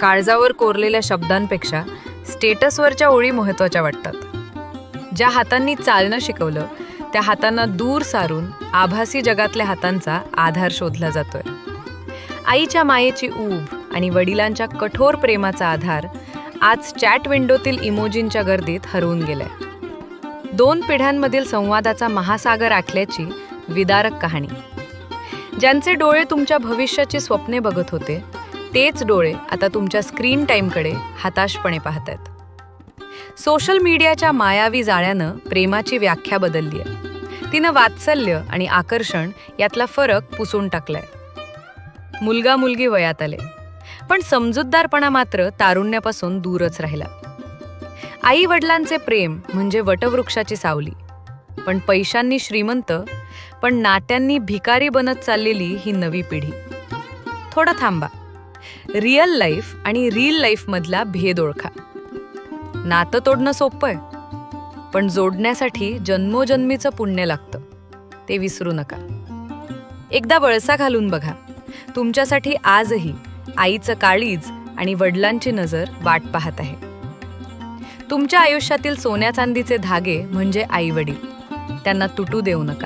काळजावर कोरलेल्या शब्दांपेक्षा स्टेटसवरच्या ओळी महत्त्वाच्या वाटतात. ज्या हातांनी चालणं शिकवलं त्या हातांना दूर सारून आभासी जगातल्या हातांचा आधार शोधला जातोय. आईच्या मायेची ऊब आणि वडिलांच्या कठोर प्रेमाचा आधार आज चॅट विंडोतील इमोजींच्या गर्दीत हरवून गेलाय. दोन पिढ्यांमधील संवादाचा महासागर आखल्याची विदारक कहाणी. ज्यांचे डोळे तुमच्या भविष्याची स्वप्ने बघत होते तेच डोळे आता तुमच्या स्क्रीन टाईमकडे हताशपणे पाहत आहेत सोशल मीडियाच्या मायावी जाळ्यानं प्रेमाची व्याख्या बदलली आहे. तिनं वात्सल्य आणि आकर्षण यातला फरक पुसून टाकलाय. मुलगा मुलगी वयात आले. पण समजूतदारपणा मात्र तारुण्यापासून दूरच राहिला. आई वडिलांचे प्रेम म्हणजे वटवृक्षाची सावली. पण पैशांनी श्रीमंत पण नात्यांनी भिकारी बनत चाललेली ही नवी पिढी. थोडा थांबा. रिअल लाईफ आणि रील लाईफमधला भेद ओळखा. नातं तोडणं सोपं आहे पण जोडण्यासाठी जन्मोजन्मीचं पुण्य लागतं ते विसरू नका. एकदा वळसा घालून बघा. तुमच्यासाठी आजही आईचं काळीज आणि वडिलांची नजर वाट पाहत आहे. तुमच्या आयुष्यातील सोन्या चांदीचे धागे म्हणजे आई वडील त्यांना तुटू देऊ नका.